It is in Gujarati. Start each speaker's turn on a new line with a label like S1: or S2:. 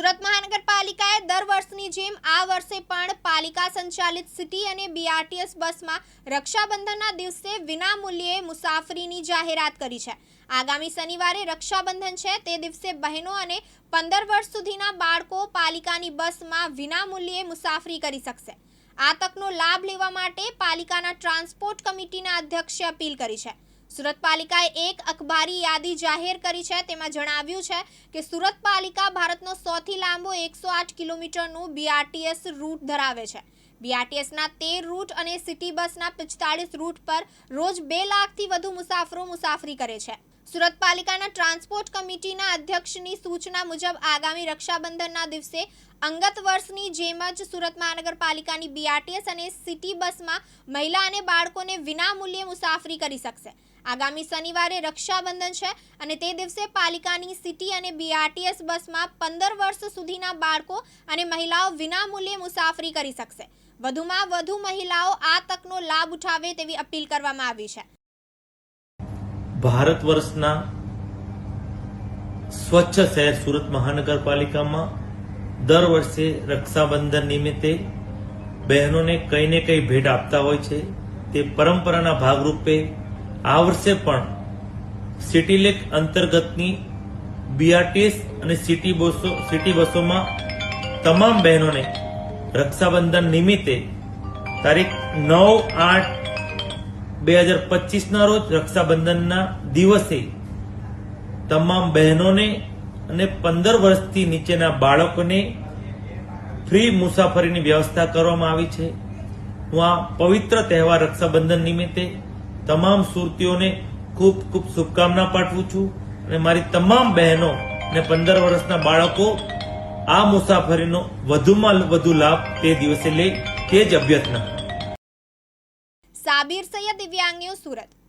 S1: સુરત મહાનગરપાલિકાએ દર વર્ષની જેમ આ વર્ષે પણ પાલિકા સંચાલિત સિટી અને બીઆરટીએસ બસમાં રક્ષાબંધનના દિવસે વિનામૂલ્યે મુસાફરીની જાહેરાત કરી છે. આગામી શનિવારે રક્ષાબંધન છે તે દિવસે બહેનો અને પંદર વર્ષ સુધીના બાળકો પાલિકાની બસમાં વિનામૂલ્યે મુસાફરી કરી શકશે. આ તકનો લાભ લેવા માટે પાલિકાના ટ્રાન્સપોર્ટ કમિટીના અધ્યક્ષે અપીલ કરી છે. સુરત પાલિકાએ એક અખબારી યાદી જાહેર કરી છે. તેમાં જણાવ્યું છે કે સુરત પાલિકા ભારતનો સૌથી લાંબો એકસો આઠ કિલોમીટરનું બીઆરટીએસ રૂટ ધરાવે છે. બીઆરટીએસના તેર રૂટ અને સિટી બસના પિસ્તાળીસ રૂટ પર રોજ બે લાખથી વધુ મુસાફરો મુસાફરી કરે છે. સુરત પાલિકાના ટ્રાન્સપોર્ટ કમિટીના અધ્યક્ષની સૂચના મુજબ આગામી રક્ષાબંધનના દિવસે અંગત વર્ષની જેમ જ સુરત મહાનગરપાલિકાની બીઆરટીએસ અને સિટી બસમાં મહિલા અને બાળકોને વિનામૂલ્યે મુસાફરી કરી શકશે. આગામી શનિવારે રક્ષાબંધન છે અને તે દિવસે પાલિકાની સિટી અને બીઆરટીએસ બસમાં પંદર વર્ષ સુધીના બાળકો અને મહિલાઓ વિનામૂલ્યે મુસાફરી કરી શકશે. વધુમાં વધુ મહિલાઓ આ તકનો લાભ ઉઠાવે તેવી અપીલ કરવામાં આવી છે.
S2: ભારત વર્ષના સ્વચ્છ શહેર સુરત મહાનગરપાલિકામાં દર વર્ષે રક્ષાબંધન નિમિત્તે બહેનોને કંઈ ને કંઈ ભેટ આપતા હોય છે. તે પરંપરાના ભાગરૂપે આ વર્ષે પણ સિટીલેક અંતર્ગતની બીઆરટીએસ અને સિટી બસો, સિટી બસોમાં તમામ બહેનોને રક્ષાબંધન નિમિત્તે તારીખ નવ આઠ બે હજાર પચીસના રોજ રક્ષાબંધનના દિવસે તમામ બહેનોને અને પંદર વર્ષથી નીચેના બાળકોને ફ્રી મુસાફરીની વ્યવસ્થા કરવામાં આવી છે. હું આ પવિત્ર તહેવાર રક્ષાબંધન નિમિત્તે તમામ સુરતીઓને ખૂબ ખૂબ શુભકામના પાઠવું છું અને મારી તમામ બહેનો અને પંદર વર્ષના બાળકો આ મુસાફરીનો વધુમાં વધુ લાભ તે દિવસે લે તે જ અભ્યર્થના.
S1: સાબિર સૈયદ દિવ્યાંગ ન્યૂઝ સુરત.